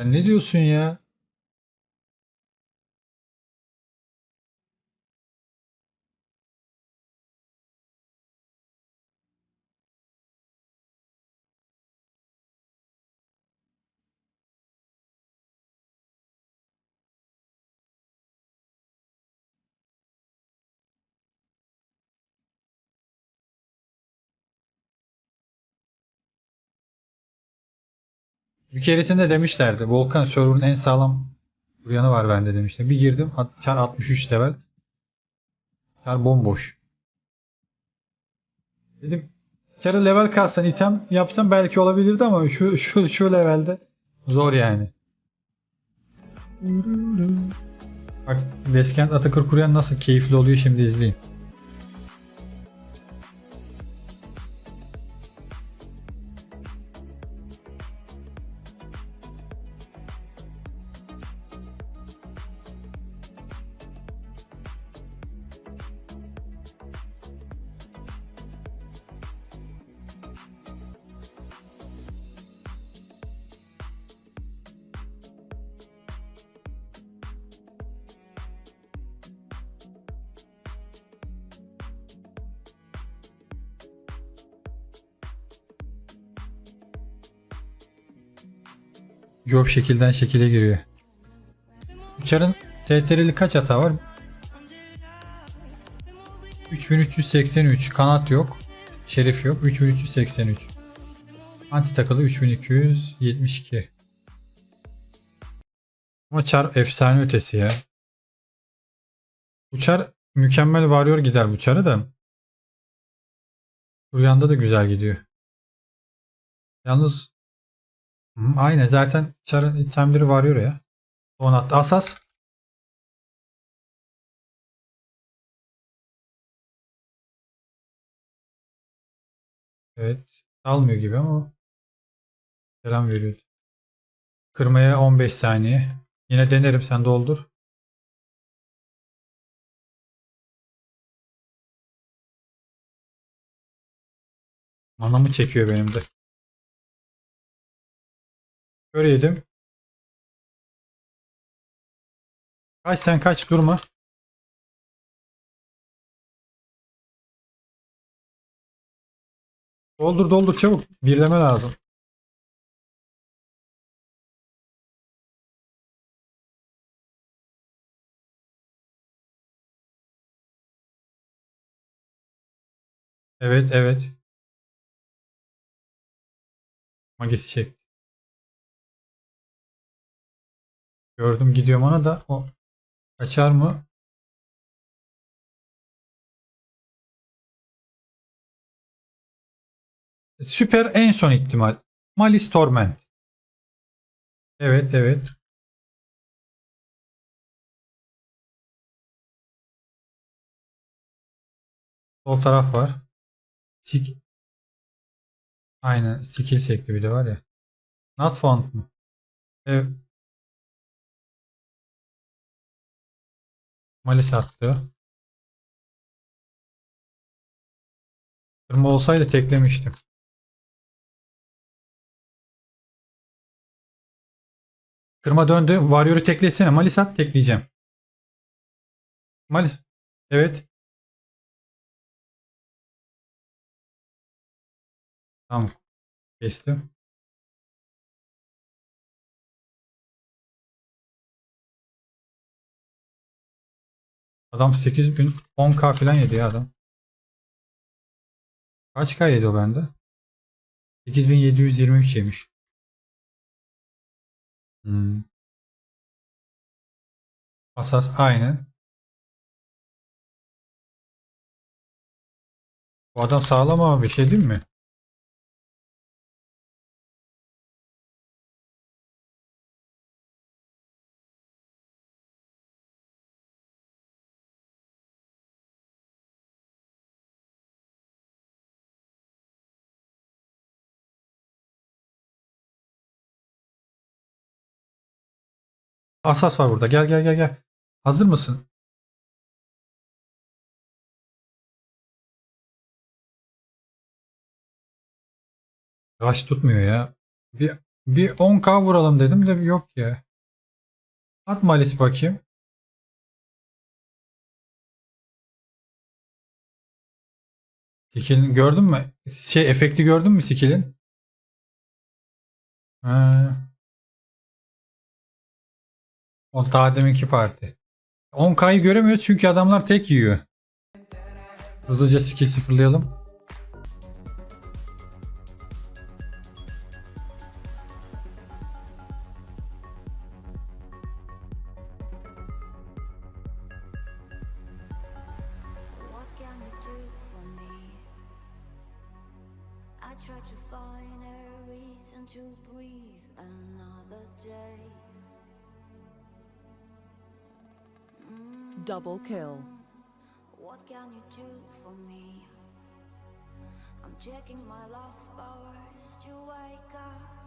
Sen ne diyorsun ya? Bir keresinde demişlerdi. Volkan server'ın en sağlam yanı var bende demişler. Bir girdim. Çar 63 level. Çar bomboş. Dedim Çar'ı level kalsan item yapsam belki olabilirdi ama şu şu şu levelde zor yani. Bak Deskent Atakır kuruyan nasıl keyifli oluyor şimdi izleyin. Job şekilden şekile giriyor. Uçarın TTR'li kaç hata var? 3383. Kanat yok. Şerif yok. 3383. Anti takılı 3272. Ama çar efsane ötesi ya. Uçar mükemmel varıyor gider bu çarı da. Rüyanda da güzel gidiyor. Yalnız Aynen zaten çarın itemleri varıyor ya. Son hatta asas. Evet. Almıyor gibi ama selam veriyor. Kırmaya 15 saniye. Yine denerim sen doldur. Manamı çekiyor benim de. Kör yedim. Kaç sen kaç durma. Doldur doldur çabuk. Birleme lazım. Evet evet. Magisi çekti. Gördüm gidiyorum ona da o kaçar mı? Süper en son ihtimal. Malice Torment. Evet evet. Sol taraf var. Sik Aynen skill sekti bir de var ya. Not found mu? Evet. Malice attı. Kırma olsaydı teklemiştim. Kırma döndü. Warrior'ı teklesene. Malice at tekleyeceğim. Malice. Evet. Tamam. Kestim. Adam 8000 10k falan yedi ya adam. Kaç k yedi o bende? 8723 yemiş. Hmm. Asas aynen. Bu adam sağlam ama bir şey değil mi? Asas var burada. Gel gel gel gel. Hazır mısın? Rush tutmuyor ya. Bir Bir 10k vuralım dedim de yok ya. At Malis bakayım. Skill'in gördün mü? Şey efekti gördün mü skill'in? Ha. O daha deminki parti. 10k'yı göremiyoruz çünkü adamlar tek yiyor. Hızlıca skill sıfırlayalım. Try to find a reason to breathe another day. Double kill. What can you do for me? I'm checking my powers to wake up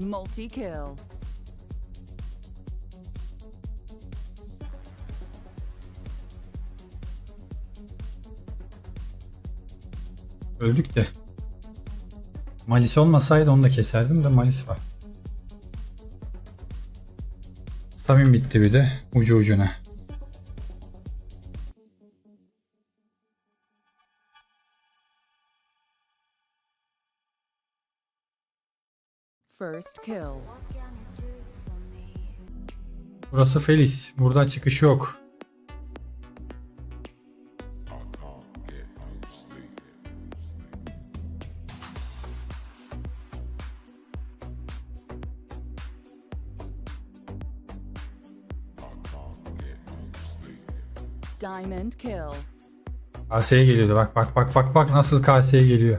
Multi kill. Öldük de. Malis olmasaydı onu da keserdim de Malis var. Stamin bitti bir de ucu ucuna. First kill. Burası Felis. Buradan çıkış yok. Diamond kill. KS'ye geliyordu. Bak bak bak bak bak nasıl KS'ye geliyor.